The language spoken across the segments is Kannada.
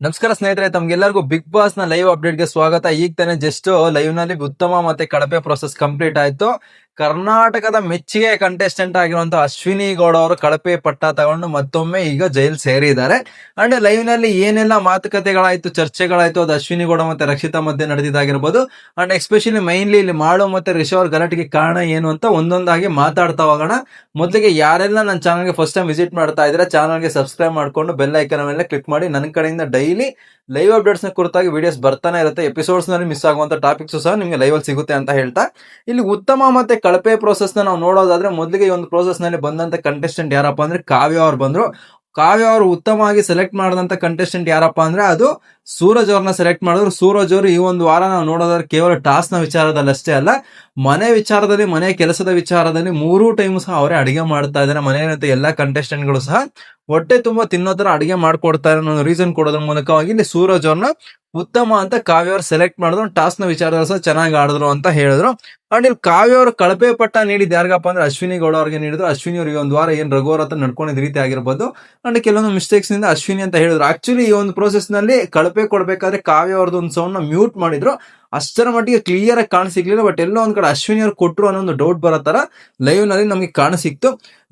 ನಮಸ್ಕಾರ ಸ್ನೇಹಿತರೆ, ತಮ್ಗೆಲ್ಲರಿಗೂ ಬಿಗ್ ಬಾಸ್ನ ಲೈವ್ ಅಪ್ಡೇಟ್ಗೆ ಸ್ವಾಗತ. ಈಗ ತಾನೇ ಜಸ್ಟ್ ಲೈವ್ನಲ್ಲಿ ಉತ್ತಮ ಮತ್ತೆ ಕಳಪೆ ಪ್ರೊಸೆಸ್ ಕಂಪ್ಲೀಟ್ ಆಯ್ತು. ಕರ್ನಾಟಕದ ಮೆಚ್ಚುಗೆ ಕಂಟೆಸ್ಟೆಂಟ್ ಆಗಿರುವಂತ ಅಶ್ವಿನಿ ಗೌಡ ಅವರು ಕಳಪೆ ಪಟ್ಟ ತಗೊಂಡು ಮತ್ತೊಮ್ಮೆ ಈಗ ಜೈಲ್ ಸೇರಿದ್ದಾರೆ. ಅಂಡ್ ಲೈವ್ನಲ್ಲಿ ಏನೆಲ್ಲ ಮಾತುಕತೆಗಳಾಯ್ತು, ಚರ್ಚೆಗಳಾಯ್ತು, ಅದು ಅಶ್ವಿನಿ ಗೌಡ ಮತ್ತೆ ರಕ್ಷಿತಾ ಮಧ್ಯೆ ನಡೆದಿದ್ದಾಗಿರ್ಬೋದು. ಅಂಡ್ ಎಸ್ಪೆಷಲಿ ಮೈನ್ಲಿ ಇಲ್ಲಿ ಮಾಡು ಮತ್ತೆ ರಿಷವ್ ಅವ್ರ ಗಲಾಟೆಗೆ ಕಾರಣ ಏನು ಅಂತ ಒಂದೊಂದಾಗಿ ಮಾತಾಡ್ತಾ ಹೋಗೋಣ. ಮೊದಲಿಗೆ ಯಾರೆಲ್ಲ ನನ್ನ ಚಾನಲ್ಗೆ ಫಸ್ಟ್ ಟೈಮ್ ವಿಸಿಟ್ ಮಾಡ್ತಾ ಇದ್ರೆ ಚಾನಲ್ಗೆ ಸಬ್ಸ್ಕ್ರೈಬ್ ಮಾಡ್ಕೊಂಡು ಬೆಲ್ ಐಕನ್ ಮೇಲೆ ಕ್ಲಿಕ್ ಮಾಡಿ. ನನ್ನ ಕಡೆಯಿಂದ ಡೈಲಿ ಲೈವ್ ಅಪ್ಡೇಟ್ಸ್ನ ಕುರಿತಾಗಿ ವಿಡಿಯೋಸ್ ಬರ್ತಾನೆ ಇರುತ್ತೆ ಎಪಿಸೋಡ್ಸ್ನಲ್ಲಿ ಮಿಸ್ ಆಗುವಂತ ಟಾಪಿಕ್ಸ್ ಸಹ ನಿಮಗೆ ಲೈವ್ ಅಲ್ಲಿ ಸಿಗುತ್ತೆ ಅಂತ ಹೇಳ್ತಾ. ಇಲ್ಲಿ ಉತ್ತಮ ಮತ್ತೆ ಕಳಪೆ ಪ್ರೋಸೆಸ್ನ ನಾವು ನೋಡೋದಾದ್ರೆ ಮೊದಲಿಗೆ ಈ ಒಂದು ಪ್ರೋಸೆಸ್ನಲ್ಲಿ ಬಂದಂತ ಕಂಟೆಸ್ಟೆಂಟ್ ಯಾರಪ್ಪ ಅಂದ್ರೆ ಕಾವ್ಯ ಅವ್ರು ಬಂದ್ರು. ಕಾವ್ಯ ಅವರು ಉತ್ತಮವಾಗಿ ಸೆಲೆಕ್ಟ್ ಮಾಡಿದಂತ ಕಂಟೆಸ್ಟೆಂಟ್ ಯಾರಪ್ಪ ಅಂದ್ರೆ ಅದು ಸೂರಜ್ ಅವ್ರನ್ನ ಸೆಲೆಕ್ಟ್ ಮಾಡಿದ್ರು. ಸೂರಜ್ ಅವರು ಈ ಒಂದು ವಾರ ನಾವು ನೋಡೋದಾದ್ರೆ ಕೇವಲ ಟಾಸ್ನ ವಿಚಾರದಲ್ಲಿ ಅಷ್ಟೇ ಅಲ್ಲ, ಮನೆ ವಿಚಾರದಲ್ಲಿ, ಮನೆ ಕೆಲಸದ ವಿಚಾರದಲ್ಲಿ ಮೂರೂ ಟೈಮ್ ಸಹ ಅವರೇ ಅಡಿಗೆ ಮಾಡ್ತಾ ಇದ್ದಾರೆ. ಮನೆಯಲ್ಲಿ ಎಲ್ಲಾ ಕಂಟೆಸ್ಟೆಂಟ್ಗಳು ಗಳು ಸಹ ಹೊಟ್ಟೆ ತುಂಬಾ ತಿನ್ನೋ ತರ ಅಡಿಗೆ ಮಾಡ್ಕೊಡ್ತಾರೆ ಅನ್ನೋ ರೀಸನ್ ಕೊಡೋದ್ರ ಮೂಲಕವಾಗಿ ಇಲ್ಲಿ ಸೂರಜ್ ಅವ್ರನ್ನ ಉತ್ತಮ ಅಂತ ಕಾವ್ಯ ಅವ್ರು ಸೆಲೆಕ್ಟ್ ಮಾಡಿದ್ರು ಟಾಸ್ನ ವಿಚಾರದಲ್ಲಿ ಸಹ ಚೆನ್ನಾಗಿ ಆಡಿದ್ರು ಅಂತ ಹೇಳಿದ್ರು. ಅಂಡ್ ಇಲ್ಲಿ ಕಾವ್ಯ ಕಳಪೆ ಪಟ್ಟ ನೀಡಿದ ಯಾರಿಗಪ್ಪ ಅಂದ್ರೆ ಅಶ್ವಿನಿ ಗೌಡ ಅವ್ರಿಗೆ ನೀಡಿದ್ರು. ಅಶ್ವಿನಿ ಅವ್ರಿಗೆ ಒಂದು ವಾರ ಏನು ರಘುವರ್ ಹತ್ರ ನಡ್ಕೊಂಡಿದ್ದ ರೀತಿ ಆಗಿರ್ಬೋದು. ಅಂಡ್ ಕೆಲವೊಂದು ಮಿಸ್ಟೇಕ್ಸ್ನಿಂದ ಅಶ್ವಿನಿ ಅಂತ ಹೇಳಿದ್ರು. ಆಕ್ಚುಲಿ ಈ ಒಂದು ಪ್ರೋಸೆಸ್ನಲ್ಲಿ ಕಳಪೆ ಕೊಡಬೇಕಾದ್ರೆ ಕಾವ್ಯ ಅವ್ರದ್ದು ಒಂದು ಸೌಂಡ್ ಮ್ಯೂಟ್ ಮಾಡಿದ್ರು. ಅಷ್ಟರ ಮಟ್ಟಿಗೆ ಕ್ಲಿಯರ್ ಆಗಿ ಕಾಣ ಸಿಗ್ಲಿಲ್ಲ ಬಟ್ ಎಲ್ಲೋ ಒಂದ್ ಕಡೆ ಅಶ್ವಿನಿ ಅವ್ರು ಕೊಟ್ಟರು ಅನ್ನೋ ಒಂದು ಡೌಟ್ ಬರೋ ತರ ಲೈವ್ನಲ್ಲಿ ನಮಗೆ ಕಾಣ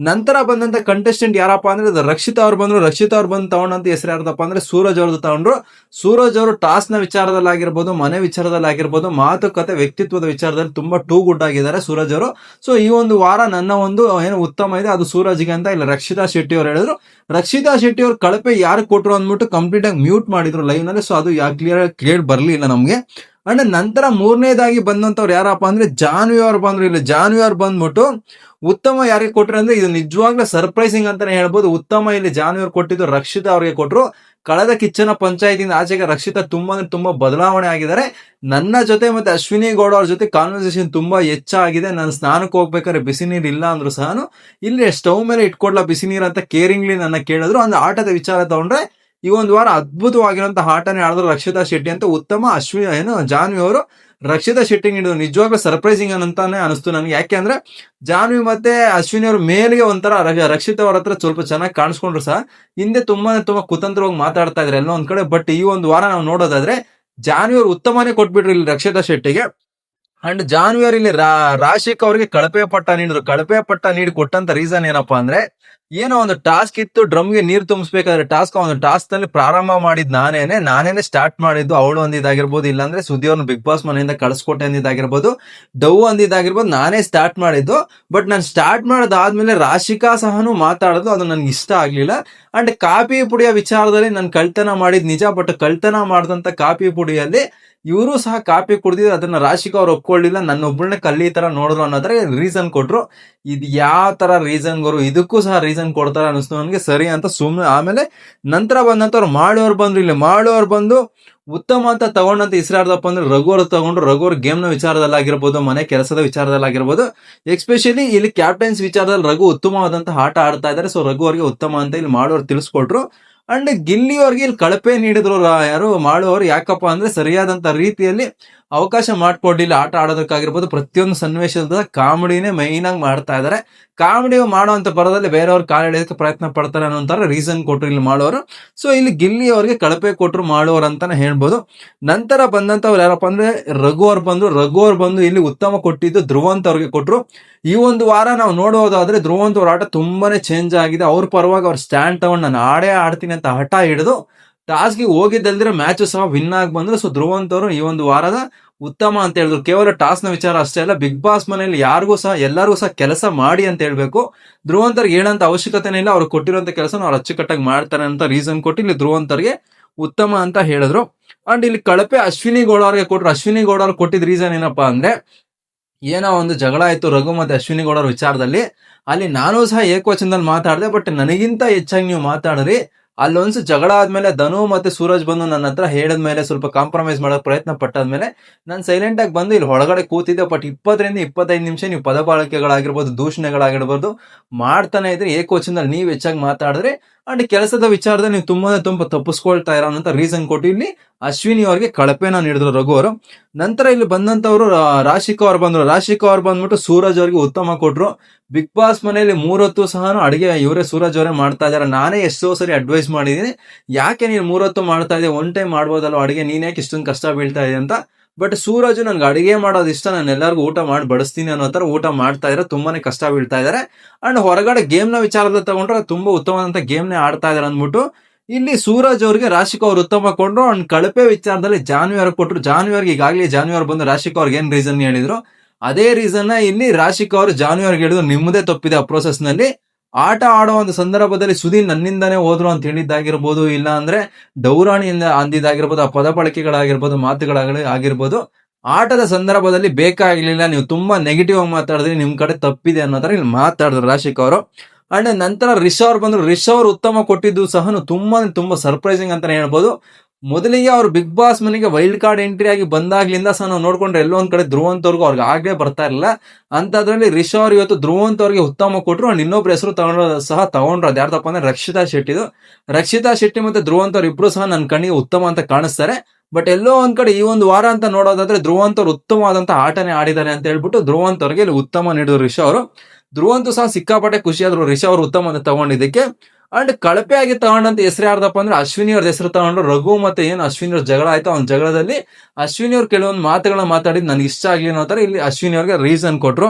ನಂತರ ಬಂದಂತ ಕಂಟೆಸ್ಟೆಂಟ್ ಯಾರಪ್ಪ ಅಂದ್ರೆ ಅದು ರಕ್ಷಿತಾ ಅವ್ರು ಬಂದ್ರು. ರಕ್ಷಿತಾ ಅವ್ರು ಬಂದು ತಗೊಂಡಂತ ಹೆಸರು ಯಾರದಪ್ಪ ಅಂದ್ರೆ ಸೂರಜ್ ಅವ್ರದ್ದು ತಗೊಂಡ್ರು. ಸೂರಜ್ ಅವರು ಟಾಸ್ನ ವಿಚಾರದಲ್ಲಿ ಆಗಿರ್ಬೋದು, ಮನೆ ವಿಚಾರದಲ್ಲಿ ಆಗಿರ್ಬೋದು, ಮಾತುಕತೆ, ವ್ಯಕ್ತಿತ್ವದ ವಿಚಾರದಲ್ಲಿ ತುಂಬಾ ಟೂ ಗುಡ್ ಆಗಿದ್ದಾರೆ ಸೂರಜ್ ಅವರು. ಸೊ ಈ ಒಂದು ವಾರ ನನ್ನ ಒಂದು, ಏನು ಉತ್ತಮ ಇದೆ, ಅದು ಸೂರಜ್ಗೆ ಅಂತ ಇಲ್ಲ, ರಕ್ಷಿತಾ ಶೆಟ್ಟಿ ಅವ್ರು ಹೇಳಿದ್ರು. ರಕ್ಷಿತಾ ಶೆಟ್ಟಿ ಅವ್ರು ಕಳಪೆ ಯಾರು ಕೊಟ್ಟರು ಅಂದ್ಬಿಟ್ಟು ಕಂಪ್ಲೀಟ್ ಆಗಿ ಮ್ಯೂಟ್ ಮಾಡಿದ್ರು ಲೈವ್ನಲ್ಲಿ. ಸೊ ಅದು ಕ್ಲಿಯರ್ ಕ್ಲಿಯರ್ ಬರ್ಲಿಲ್ಲ ನಮ್ಗೆ. ಅಂಡ್ ನಂತರ ಮೂರನೇದಾಗಿ ಬಂದಂತವ್ರು ಯಾರಪ್ಪ ಅಂದ್ರೆ ಜಾನ್ವಿ ಅವ್ರು ಬಂದ್ರು. ಇಲ್ಲಿ ಜಾನ್ವಿ ಅವ್ರು ಬಂದ್ಬಿಟ್ಟು ಉತ್ತಮ ಯಾರಿಗೆ ಕೊಟ್ರು ಅಂದ್ರೆ ಇದು ನಿಜವಾಗ್ಲೂ ಸರ್ಪ್ರೈಸಿಂಗ್ ಅಂತಾನೆ ಹೇಳ್ಬೋದು. ಉತ್ತಮ ಇಲ್ಲಿ ಜಾನ್ವಿ ಅವ್ರು ಕೊಟ್ಟಿದ್ದು ರಕ್ಷಿತಾ ಅವ್ರಿಗೆ ಕೊಟ್ರು. ಕಳೆದ ಕಿಚ್ಚನ ಪಂಚಾಯತಿಯಿಂದ ಆಚೆಗೆ ರಕ್ಷಿತಾ ತುಂಬಾ ತುಂಬಾ ಬದಲಾವಣೆ ಆಗಿದ್ದಾರೆ. ನನ್ನ ಜೊತೆ ಮತ್ತೆ ಅಶ್ವಿನಿ ಗೌಡ ಅವ್ರ ಜೊತೆ ಕಾನ್ವರ್ಸೇಷನ್ ತುಂಬಾ ಹೆಚ್ಚಾಗಿದೆ. ನಾನು ಸ್ನಾನಕ್ಕೆ ಹೋಗ್ಬೇಕಾದ್ರೆ ಬಿಸಿ ನೀರು ಇಲ್ಲ ಅಂದ್ರು ಸಹ. ಇಲ್ಲಿ ಸ್ಟವ್ ಮೇಲೆ ಇಟ್ಕೊಡ್ಲಾ ಬಿಸಿ ನೀರು ಅಂತ ಕೇರಿಂಗ್ಲಿ ನನ್ನ ಕೇಳಿದ್ರು. ಅಂದ್ರೆ ಆಟದ ವಿಚಾರ ತಗೊಂಡ್ರೆ ಈ ಒಂದು ವಾರ ಅದ್ಭುತವಾಗಿರುವಂತಹ ಆಟನೇ ಆಡಿದ್ರು ರಕ್ಷಿತಾ ಶೆಟ್ಟಿ ಅಂತ ಉತ್ತಮ ಅಶ್ವಿ ಏನು, ಜಾನ್ವಿ ಅವರು. ರಕ್ಷಿತಾ ಶೆಟ್ಟಿ ನೀಡಿದ್ರು ನಿಜವಾಗ್ಲೂ ಸರ್ಪ್ರೈಸಿಂಗ್ ಅಂತಾನೆ ಅನಿಸ್ತು ನನಗೆ. ಯಾಕೆ ಅಂದ್ರೆ ಜಾನ್ವಿ ಮತ್ತೆ ಅಶ್ವಿನಿ ಅವರು ಮೇಲ್ಗೆ ಒಂಥರ ರಕ್ಷಿತ ಅವ್ರ ಹತ್ರ ಸ್ವಲ್ಪ ಚೆನ್ನಾಗಿ ಕಾಣಿಸ್ಕೊಂಡ್ರು ಸಹ. ಹಿಂದೆ ತುಂಬಾ ತುಂಬಾ ಕುತಂತ್ರವಾಗಿ ಮಾತಾಡ್ತಾ ಇದ್ರೆ ಎಲ್ಲೋ ಒಂದ್ ಕಡೆ. ಬಟ್ ಈ ಒಂದು ವಾರ ನಾವು ನೋಡೋದಾದ್ರೆ ಜಾನ್ವಿ ಅವರು ಉತ್ತಮನೇ ಕೊಟ್ಬಿಟ್ರು ಇಲ್ಲಿ ರಕ್ಷಿತಾ ಶೆಟ್ಟಿಗೆ. ಅಂಡ್ ಜಾನ್ವರಿ ಅವ್ರು ಇಲ್ಲಿ ರಾ- ರಾಶಿಕ್ ಅವರಿಗೆ ಕಳಪೆ ಪಟ್ಟ ನೀಡಿದ್ರು. ಕಳಪೆ ಪಟ್ಟ ನೀಡಿ ಕೊಟ್ಟಂತ ರೀಸನ್ ಏನಪ್ಪಾ ಅಂದ್ರೆ, ಏನೋ ಒಂದು ಟಾಸ್ಕ್ ಇತ್ತು ಡ್ರಮ್ಗೆ ನೀರು ತುಂಬಿಸ್ಬೇಕಾದ್ರೆ ಟಾಸ್ಕ್ ಒಂದು ಟಾಸ್ಕ್ನಲ್ಲಿ ಪ್ರಾರಂಭ ಮಾಡಿದ್ ನಾನೇನೆ ನಾನೇನೆ ಸ್ಟಾರ್ಟ್ ಮಾಡಿದ್ದು, ಅವಳು ಒಂದಿದಾಗಿರ್ಬೋದು ಇಲ್ಲಾಂದ್ರೆ ಸುದ್ದಿ ಬಿಗ್ ಬಾಸ್ ಮನೆಯಿಂದ ಕಳಿಸ್ಕೊಟ್ಟೆ ಅಂದಿದ್ದಾಗಿರ್ಬೋದು ಡವ್ ಅಂದಿದ್ದಾಗಿರ್ಬೋದು ನಾನೇ ಸ್ಟಾರ್ಟ್ ಮಾಡಿದ್ದು. ಬಟ್ ನಾನು ಸ್ಟಾರ್ಟ್ ಮಾಡೋದಾದ್ಮೇಲೆ ರಾಶಿಕಾ ಸಹನು ಮಾತಾಡೋದು ಅದು ನನ್ಗೆ ಇಷ್ಟ ಆಗ್ಲಿಲ್ಲ. ಅಂಡ್ ಕಾಫಿ ಪುಡಿಯ ವಿಚಾರದಲ್ಲಿ ನಾನು ಕಳ್ತನ ಮಾಡಿದ್ ನಿಜ ಬಟ್ ಕಳ್ತನ ಮಾಡಿದಂತ ಕಾಫಿ ಪುಡಿಯಲ್ಲಿ ಇವರು ಸಹ ಕಾಪಿ ಕುಡ್ದಿದ್ರು ಅದನ್ನ ರಾಶಿಕ್ ಅವ್ರು ಒಪ್ಕೊಳ್ಳಿಲ್ಲ. ನನ್ನ ಒಬ್ಬಳನ್ನ ಕಲ್ಲಿ ತರ ನೋಡಿದ್ರು ಅನ್ನೋದ್ರ ರೀಸನ್ ಕೊಟ್ರು. ಇದು ಯಾವ ತರ ರೀಸನ್ ಗುರು? ಇದಕ್ಕೂ ಸಹ ರೀಸನ್ ಕೊಡ್ತಾರೆ ಅನಿಸ್ತು ನನಗೆ. ಸರಿ ಅಂತ ಸುಮ್ಮನೆ ಆಮೇಲೆ ನಂತರ ಬಂದಂತವ್ರು ಮಾಡೋರು ಬಂದ್ರು ಇಲ್ಲಿ. ಮಾಡೋರು ಬಂದು ಉತ್ತಮ ಅಂತ ತಗೊಂಡಂತ ಇಸ್ರಾರ್ದಪ್ಪ ಅಂದ್ರೆ ರಘುವರ್ ತಗೊಂಡು ರಘುವರ್ ಗೇಮ್ನ ವಿಚಾರದಲ್ಲಾಗಿರ್ಬೋದು, ಮನೆ ಕೆಲಸದ ವಿಚಾರದಲ್ಲಾಗಿರ್ಬೋದು. ಎಕ್ಸ್ಪೆಷಲಿ ಇಲ್ಲಿ ಕ್ಯಾಪ್ಟನ್ಸ್ ವಿಚಾರದಲ್ಲಿ ರಘು ಉತ್ತಮವಾದಂತಹ ಆಟ ಆಡ್ತಾ ಇದ್ದಾರೆ. ಸೊ ರಘು ಅವ್ರಿಗೆ ಉತ್ತಮ ಅಂತ ಇಲ್ಲಿ ಮಾಡೋರು ತಿಳಿಸ್ಕೊಟ್ರು. ಅಂಡ್ ಗಿಲ್ಲಿ ಅವ್ರಿಗೆ ಇಲ್ಲಿ ಕಳಪೆ ನೀಡಿದ್ರು ಯಾರು ಮಾಡುವವರು ಯಾಕಪ್ಪ ಅಂದ್ರೆ ಸರಿಯಾದಂತ ರೀತಿಯಲ್ಲಿ ಅವಕಾಶ ಮಾಡ್ಕೊಡ್ಲಿಲ್ಲ, ಆಟ ಆಡೋದಕ್ಕಾಗಿರ್ಬೋದು ಪ್ರತಿಯೊಂದು ಸನ್ನಿವೇಶದ ಕಾಮಿಡಿನೇ ಮೈನ್ ಆಗಿ ಮಾಡ್ತಾ ಇದ್ದಾರೆ ಕಾಮಿಡಿ ಮಾಡುವಂತ ಪರದಲ್ಲಿ ಬೇರೆಯವ್ರ ಕಾಲು ಎಳೆಯೋದಕ್ಕೆ ಪ್ರಯತ್ನ ಪಡ್ತಾರೆ ಅನ್ನೋಂತರ ರೀಸನ್ ಕೊಟ್ಟರು ಇಲ್ಲಿ ಮಾಡೋರು. ಸೊ ಇಲ್ಲಿ ಗಿಲ್ಲಿ ಅವ್ರಿಗೆ ಕಳಪೆ ಕೊಟ್ಟರು ಮಾಡೋರು ಅಂತಾನೆ ಹೇಳ್ಬೋದು. ನಂತರ ಬಂದಂಥವ್ರು ಯಾರಪ್ಪ ಅಂದ್ರೆ ರಘು ಅವ್ರು ಬಂದ್ರು. ರಘು ಅವ್ರು ಬಂದು ಇಲ್ಲಿ ಉತ್ತಮ ಕೊಟ್ಟಿದ್ದು ಧ್ರುವಂತ್ ಅವ್ರಿಗೆ ಕೊಟ್ಟರು ಈ ಒಂದು ವಾರ ನಾವು ನೋಡೋದಾದ್ರೆ ಧ್ರುವಂತ್ ಅವ್ರ ಆಟ ತುಂಬಾನೇ ಚೇಂಜ್ ಆಗಿದೆ. ಅವ್ರ ಪರವಾಗಿ ಅವ್ರ ಸ್ಟ್ಯಾಂಡ್ ತಗೊಂಡು ನಾನು ಆಡೇ ಆಡ್ತೀನಿ ಅಂತ ಹಠ ಹಿಡಿದು ಟಾಸ್ಗೆ ಹೋಗಿದ್ದಲ್ದಿರ ಮ್ಯಾಚ್ ಸಹ ವಿನ್ ಆಗಿ ಬಂದ್ರು ಸೊ ಧ್ರುವಂತವರು ಈ ಒಂದು ವಾರದ ಉತ್ತಮ ಅಂತ ಹೇಳಿದ್ರು. ಕೇವಲ ಟಾಸ್ನ ವಿಚಾರ ಅಷ್ಟೇ ಅಲ್ಲ ಬಿಗ್ ಬಾಸ್ ಮನೆಯಲ್ಲಿ ಯಾರಿಗೂ ಸಹ, ಎಲ್ಲರಿಗೂ ಸಹ ಕೆಲಸ ಮಾಡಿ ಅಂತ ಹೇಳ್ಬೇಕು. ಧ್ರುವಂತರ್ಗೆ ಏನಂತ ಅವಶ್ಯಕತೆನೇ ಇಲ್ಲ, ಅವ್ರು ಕೊಟ್ಟಿರುವಂತ ಕೆಲಸ ಅವ್ರು ಅಚ್ಚುಕಟ್ಟಾಗಿ ಮಾಡ್ತಾರೆ ಅಂತ ರೀಸನ್ ಕೊಟ್ಟು ಇಲ್ಲಿ ಧ್ರುವಂತರ್ಗೆ ಉತ್ತಮ ಅಂತ ಹೇಳಿದ್ರು. ಅಂಡ್ ಇಲ್ಲಿ ಕಳಪೆ ಅಶ್ವಿನಿ ಗೌಡ ಅವ್ರಿಗೆ ಕೊಟ್ರು. ಅಶ್ವಿನಿ ಗೌಡ ಅವ್ರು ಕೊಟ್ಟಿದ್ ರೀಸನ್ ಏನಪ್ಪಾ ಅಂದ್ರೆ, ಏನೋ ಒಂದು ಜಗಳ ಆಯ್ತು ರಘು ಮತ್ತೆ ಅಶ್ವಿನಿ ಗೌಡ ಅವ್ರ ವಿಚಾರದಲ್ಲಿ. ಅಲ್ಲಿ ನಾನು ಸಹ ಏಕವಚನದಲ್ಲಿ ಮಾತಾಡಿದೆ ಬಟ್ ನನಗಿಂತ ಹೆಚ್ಚಾಗಿ ನೀವು ಮಾತಾಡ್ರಿ. ಅಲ್ಲೊಂದ್ಸ ಜಗಳ ಆದ್ಮೇಲೆ ಧನು ಮತ್ತೆ ಸೂರಜ್ ಬಂದು ನನ್ನ ಹತ್ರ ಹೇಳಿದ್ಮೇಲೆ ಸ್ವಲ್ಪ ಕಾಂಪ್ರಮೈಸ್ ಮಾಡೋ ಪ್ರಯತ್ನ ಪಟ್ಟಾದ್ಮೇಲೆ ನಾನು ಸೈಲೆಂಟ್ ಆಗಿ ಬಂದು ಇಲ್ಲಿ ಒಳಗಡೆ ಕೂತಿದ್ದೆ. ಬಟ್ ಇಪ್ಪತ್ತರಿಂದ ಇಪ್ಪತ್ತೈದು ನಿಮಿಷ ನೀವು ಪದ ಬಳಕೆಗಳಾಗಿರ್ಬೋದು ದೂಷಣೆಗಳಾಗಿರ್ಬೋದು ಮಾಡ್ತಾನೆ ಇದ್ರೆ ಏಕವಚನದಲ್ಲಿ ನೀವು ಹೆಚ್ಚಾಗಿ ಮಾತಾಡಿದ್ರೆ ಅಂಡ್ ಕೆಲಸದ ವಿಚಾರದಲ್ಲಿ ನೀವು ತುಂಬಾ ತುಂಬಾ ತಪ್ಪಿಸ್ಕೊಳ್ತಾ ಇರೋ ಅಂತ ರೀಸನ್ ಕೊಟ್ಟು ಇಲ್ಲಿ ಅಶ್ವಿನಿ ಅವ್ರಿಗೆ ಕಳಪೆನ ನೀಡಿದ್ರು ರಘು ಅವರು. ನಂತರ ಇಲ್ಲಿ ಬಂದಂತವ್ರು ರಾಶಿಕ ಅವ್ರು ಬಂದ್ರು. ರಾಶಿಕಾ ಅವ್ರು ಬಂದ್ಬಿಟ್ಟು ಸೂರಜ್ ಅವ್ರಿಗೆ ಉತ್ತಮ ಕೊಟ್ರು. ಬಿಗ್ ಬಾಸ್ ಮನೆಯಲ್ಲಿ ಮೂರೊತ್ತು ಸಹ ಅಡುಗೆ ಇವರೇ ಸೂರಜ್ ಅವರೇ ಮಾಡ್ತಾ ಇದಾರೆ ನಾನೇ ಎಷ್ಟೋ ಸರಿ ಅಡ್ವೈಸ್ ಮಾಡಿದೀನಿ ಯಾಕೆ ನೀನು ಮೂರೊತ್ತು ಮಾಡ್ತಾ ಇದೆ ಒನ್ ಟೈಮ್ ಮಾಡ್ಬೋದಲ್ವ ಅಡುಗೆ? ನೀನ್ ಯಾಕೆ ಇಷ್ಟೊಂದು ಕಷ್ಟ ಬೀಳ್ತಾ ಇದೆ ಅಂತ? ಬಟ್ ಸೂರಜ್ ನಂಗೆ ಅಡುಗೆ ಮಾಡೋದು ಇಷ್ಟ. ನಾನು ಎಲ್ಲರಿಗೂ ಊಟ ಮಾಡಿ ಬಡಿಸ್ತೀನಿ ಅನ್ನೋ ಥರ ಊಟ ಮಾಡ್ತಾ ಇದ್ದಾರೆ. ತುಂಬಾನೇ ಕಷ್ಟ ಬೀಳ್ತಾ ಇದ್ದಾರೆ. ಅಂಡ್ ಹೊರಗಡೆ ಗೇಮ್ನ ವಿಚಾರದಲ್ಲಿ ತಗೊಂಡ್ರೆ ತುಂಬಾ ಉತ್ತಮವಾದಂಥ ಗೇಮ್ನೇ ಆಡ್ತಾ ಇದ್ದಾರೆ ಅಂದ್ಬಿಟ್ಟು ಇಲ್ಲಿ ಸೂರಜ್ ಅವ್ರಿಗೆ ರಾಶಿಕ್ ಅವ್ರು ಉತ್ತಮ ಕೊಂಡ್ರು. ಅಂಡ್ ಕಳಪೆ ವಿಚಾರದಲ್ಲಿ ಜಾನ್ವಿಯರ್ ಕೊಟ್ಟರು ಜಾನ್ವಿಯರ್ಗೆ ಈಗಾಗಲೇ ಜಾನ್ವಿಯರ್ ಬಂದು ರಾಶಿಕ ಅವ್ರಿಗೆ ಏನು ರೀಸನ್ ಹೇಳಿದ್ರು? ಅದೇ ರೀಸನ್ ಇಲ್ಲಿ ರಾಶಿಕ್ ಅವರು ಜಾನುವಾರಿಗೆ ಹೇಳಿದ್ರು ನಿಮ್ಮದೇ ತಪ್ಪಿದೆ ಆ ಪ್ರೋಸೆಸ್ನಲ್ಲಿ. ಆಟ ಆಡೋ ಒಂದು ಸಂದರ್ಭದಲ್ಲಿ ಸುದೀನ್ ನನ್ನಿಂದಾನೇ ಹೋದ್ರು ಅಂತ ಹೇಳಿದ್ದಾಗಿರ್ಬೋದು, ಇಲ್ಲ ಅಂದ್ರೆ ದೌರಾಣಿಯಿಂದ ಅಂದಿದ್ದಾಗಿರ್ಬೋದು, ಆ ಪದ ಬಳಕೆಗಳಾಗಿರ್ಬೋದು ಮಾತುಗಳಾಗಲಿ ಆಗಿರ್ಬೋದು, ಆಟದ ಸಂದರ್ಭದಲ್ಲಿ ಬೇಕಾಗಿರ್ಲಿಲ್ಲ ನೀವು ತುಂಬಾ ನೆಗೆಟಿವ್ ಆಗಿ ಮಾತಾಡಿದ್ರೆ, ನಿಮ್ ಕಡೆ ತಪ್ಪಿದೆ ಅನ್ನೋ ತರ ಇಲ್ಲಿ ಮಾತಾಡಿದ್ರು ರಾಶಿಕ್ ಅವರು. ಅಂಡ್ ನಂತರ ರಿಷ್ ಅವ್ರು ಬಂದ್ರು, ರಿಷ್ ಉತ್ತಮ ಕೊಟ್ಟಿದ್ದು ಸಹ ತುಂಬಾ ತುಂಬಾ ಸರ್ಪ್ರೈಸಿಂಗ್ ಅಂತಾನೆ ಹೇಳ್ಬೋದು. ಮೊದಲಿಗೆ ಅವ್ರು ಬಿಗ್ ಬಾಸ್ ಮನೆಗೆ ವೈಲ್ಡ್ ಕಾರ್ಡ್ ಎಂಟ್ರಿ ಆಗಿ ಬಂದಾಗ್ಲಿಂದ ಸಹ ನಾವು ನೋಡ್ಕೊಂಡ್ರೆ ಎಲ್ಲೋ ಒಂದ್ ಕಡೆ ಧ್ರುವಂತವ್ರಿಗೂ ಅವ್ರಿಗೆ ಆಗ್ಲೇ ಬರ್ತಾ ಇರಲಿಲ್ಲ. ಅಂತದ್ರಲ್ಲಿ ರಿಷಾ ಅವ್ರು ಇವತ್ತು ಧ್ರುವಂತವ್ರಿಗೆ ಉತ್ತಮ ಕೊಟ್ರು ಅಂಡ್ ಇನ್ನೊಬ್ರು ಹೆಸರು ತಗೊಂಡ್ರು ಸಹ ತಗೊಂಡ್ರು ಅದ್ಯಾರ್ದಪ್ಪ ಅಂದ್ರೆ ರಕ್ಷಿತಾ ಶೆಟ್ಟಿದು ರಕ್ಷಿತಾ ಶೆಟ್ಟಿ ಮತ್ತೆ ಧ್ರುವಂತವ್ರು ಇಬ್ರು ಸಹ ನನ್ನ ಕಣ್ಣಿಗೆ ಉತ್ತಮ ಅಂತ ಕಾಣಿಸ್ತಾರೆ. ಬಟ್ ಎಲ್ಲೋ ಒಂದ್ ಕಡೆ ಈ ಒಂದು ವಾರ ಅಂತ ನೋಡೋದಾದ್ರೆ ಧ್ರುವಂತವ್ರು ಉತ್ತಮವಾದಂತ ಆಟನೇ ಆಡಿದ್ದಾರೆ ಅಂತ ಹೇಳ್ಬಿಟ್ಟು ಧ್ರುವಂತವ್ರಿಗೆ ಇಲ್ಲಿ ಉತ್ತಮ ನೀಡಿದ್ರು ರಿಷಾ ಅವರು. ಧ್ರುವಂತು ಸಹ ಸಿಕ್ಕಾಪಟ್ಟೆ ಖುಷಿಯಾದ್ರು. ರಿಷಾ ಅವರು ಉತ್ತಮ ತಗೊಂಡಿದ್ದಕ್ಕೆ. ಅಂಡ್ ಕಳಪೆ ಆಗಿ ತಗೊಂಡಂತ ಹೆಸರು ಯಾರ್ದಪ್ಪ ಅಂದ್ರೆ ಅಶ್ವಿನಿ ಅವ್ರ ಹೆಸರು ತಗೊಂಡು ರಘು ಮತ್ತೆ ಏನು ಅಶ್ವಿನಿ ಅವ್ರ ಜಗಳ ಆಯ್ತು ಅವ್ನ ಜಗಳದಲ್ಲಿ. ಅಶ್ವಿನಿ ಅವ್ರು ಕೆಲವೊಂದು ಮಾತುಗಳನ್ನ ಮಾತಾಡಿದ್ ನನ್ಗೆ ಇಷ್ಟ ಆಗಲಿ ಅನ್ನೋ ತರ ಇಲ್ಲಿ ಅಶ್ವಿನಿ ಅವ್ರಿಗೆ ರೀಸನ್ ಕೊಟ್ರು.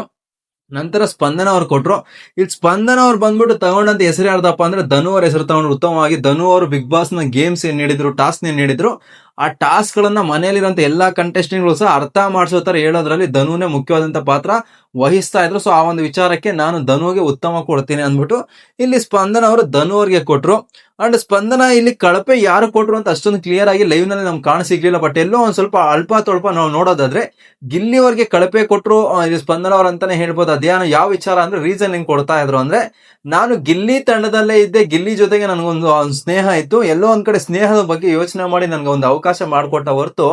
ನಂತರ ಸ್ಪಂದನ ಅವ್ರು ಕೊಟ್ರು. ಇಲ್ಲಿ ಸ್ಪಂದನ ಅವ್ರು ಬಂದ್ಬಿಟ್ಟು ತಗೊಂಡಂತ ಹೆಸರು ಯಾರ್ದಪ್ಪ ಅಂದ್ರೆ ಧನು ಅವ್ರ ಹೆಸರು ತಗೊಂಡ್ರು ಉತ್ತಮವಾಗಿ ಧನು ಅವರು ಬಿಗ್ ಬಾಸ್ನ ಗೇಮ್ಸ್ ಏನ್ ನೀಡಿದ್ರು ಟಾಸ್ಕ್ ಏನ್ ನೀಡಿದ್ರು. ಆ ಟಾಸ್ಕ್ ಗಳನ್ನ ಮನೆಯಲ್ಲಿರುವಂತ ಎಲ್ಲಾ ಕಂಟೆಸ್ಟೆಂಟ್ಗಳು ಸಹ ಅರ್ಥ ಮಾಡಿಸೋ ತರ ಹೇಳೋದ್ರಲ್ಲಿ ಧನುನೇ ಮುಖ್ಯವಾದಂತ ಪಾತ್ರ ವಹಿಸ್ತಾ ಇದ್ರು. ಸೊ ಆ ಒಂದು ವಿಚಾರಕ್ಕೆ ನಾನು ಧನುಗೆ ಉತ್ತಮ ಕೊಡ್ತೀನಿ ಅಂದ್ಬಿಟ್ಟು ಇಲ್ಲಿ ಸ್ಪಂದನ ಅವರು ಧನು ಅವ್ರಿಗೆ ಕೊಟ್ರು. ಅಂಡ್ ಸ್ಪಂದನ ಇಲ್ಲಿ ಕಳಪೆ ಯಾರು ಕೊಟ್ರು ಅಂತ ಅಷ್ಟೊಂದು ಕ್ಲಿಯರ್ ಆಗಿ ಲೈವ್ನಲ್ಲಿ ನಮ್ಗೆ ಕಾಣ ಸಿಗ್ಲಿಲ್ಲ. ಬಟ್ ಎಲ್ಲೋ ಒಂದ್ ಸ್ವಲ್ಪ ಅಲ್ಪ ತೊಲ್ಪ ನಾವು ನೋಡೋದಾದ್ರೆ ಗಿಲ್ಲಿ ಅವ್ರಿಗೆ ಕಳಪೆ ಕೊಟ್ರು. ಇಲ್ಲಿ ಸ್ಪಂದನ ಅವ್ರ ಅಂತಾನೆ ಹೇಳ್ಬೋದು. ಅದ್ಯಾನ ಯಾವ ವಿಚಾರ ಅಂದ್ರೆ ರೀಸನ್ ಹೆಂಗ್ ಕೊಡ್ತಾ ಇದ್ರು ಅಂದ್ರೆ ನಾನು ಗಿಲ್ಲಿ ತಂಡದಲ್ಲೇ ಇದ್ದೆ. ಗಿಲ್ಲಿ ಜೊತೆಗೆ ನನಗೊಂದು ಸ್ನೇಹ ಇತ್ತು. ಎಲ್ಲೋ ಒಂದ್ ಕಡೆ ಸ್ನೇಹದ ಬಗ್ಗೆ ಯೋಚನೆ ಮಾಡಿ ನನ್ಗೆ ಒಂದು ಅವಕಾಶ ಮಾಡಿಕೊಟ್ಟ ಹೊರತು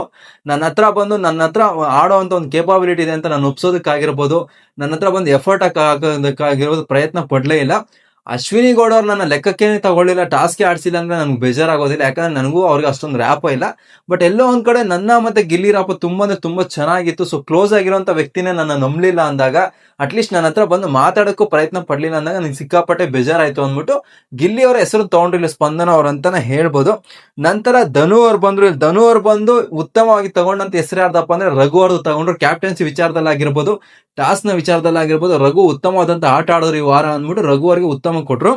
ನನ್ನ ಹತ್ರ ಬಂದು ನನ್ನ ಹತ್ರ ಆಡೋವಂತ ಒಂದು ಕೇಪಬಿಲಿಟಿ ಇದೆ ಅಂತ ನಾನು ಒಪ್ಸೋದಕ್ಕಾಗಿರ್ಬೋದು, ನನ್ನ ಹತ್ರ ಬಂದು ಎಫರ್ಟ್ ಹಾಕೋದಕ್ಕಾಗಿರ್ಬೋದು ಪ್ರಯತ್ನ ಪಡಲೇ ಇಲ್ಲ. ಅಶ್ವಿನಿ ಗೌಡ ಅವ್ರು ನನ್ನ ಲೆಕ್ಕಕ್ಕೆ ತಗೊಳ್ಳಿಲ್ಲ ಟಾಸ್ಕ್ ಆಡಿಸಿಲ್ಲ ಅಂದ್ರೆ ನನ್ಗೆ ಬೇಜಾರಾಗೋದಿಲ್ಲ, ಯಾಕಂದ್ರೆ ನನಗೂ ಅವ್ರಿಗೆ ಅಷ್ಟೊಂದು ರ್ಯಾಪ ಇಲ್ಲ. ಬಟ್ ಎಲ್ಲೋ ಒಂದ್ ಕಡೆ ನನ್ನ ಮತ್ತೆ ಗಿಲ್ಲಿ ರಾಪ ತುಂಬಾ ತುಂಬಾ ಚೆನ್ನಾಗಿತ್ತು. ಸೊ ಕ್ಲೋಸ್ ಆಗಿರುವಂತ ವ್ಯಕ್ತಿನೇ ನನ್ನ ನಂಬಲಿಲ್ಲ ಅಂದಾಗ ಅಟ್ಲೀಸ್ಟ್ ನನ್ನ ಹತ್ರ ಬಂದು ಮಾತಾಡೋಕ್ಕೂ ಪ್ರಯತ್ನ ಪಡಲಿಲ್ಲ ಅಂದಾಗ ನನಗೆ ಸಿಕ್ಕಾಪಟ್ಟೆ ಬೇಜಾರಾಯ್ತು ಅಂದ್ಬಿಟ್ಟು ಗಿಲ್ಲಿ ಅವರ ಹೆಸರು ತೊಗೊಂಡಿಲ್ಲ, ಸ್ಪಂದನ ಅವ್ರ ಅಂತಾನೆ ಹೇಳ್ಬೋದು. ನಂತರ ಧನು ಅವ್ರು ಬಂದ್ರು, ಧನು ಅವ್ರು ಬಂದು ಉತ್ತಮವಾಗಿ ತಗೊಂಡಂತ ಹೆಸರು ಯಾರ್ದಪ್ಪ ಅಂದ್ರೆ ರಘು ಅವ್ರದ್ದು ತಗೊಂಡ್ರು. ಕ್ಯಾಪ್ಟನ್ಸಿ ವಿಚಾರದಲ್ಲಿ ಆಗಿರ್ಬೋದು ಟಾಸ್ನ ವಿಚಾರದಲ್ಲಿ ಆಗಿರ್ಬೋದು, ರಘು ಉತ್ತಮವಾದಂತ ಆಟ ಆಡೋರು ಈ ವಾರ ಅಂದ್ಬಿಟ್ಟು ರಘು ಅವರಿಗೆ ಉತ್ತಮ ಕೊಟ್ರು.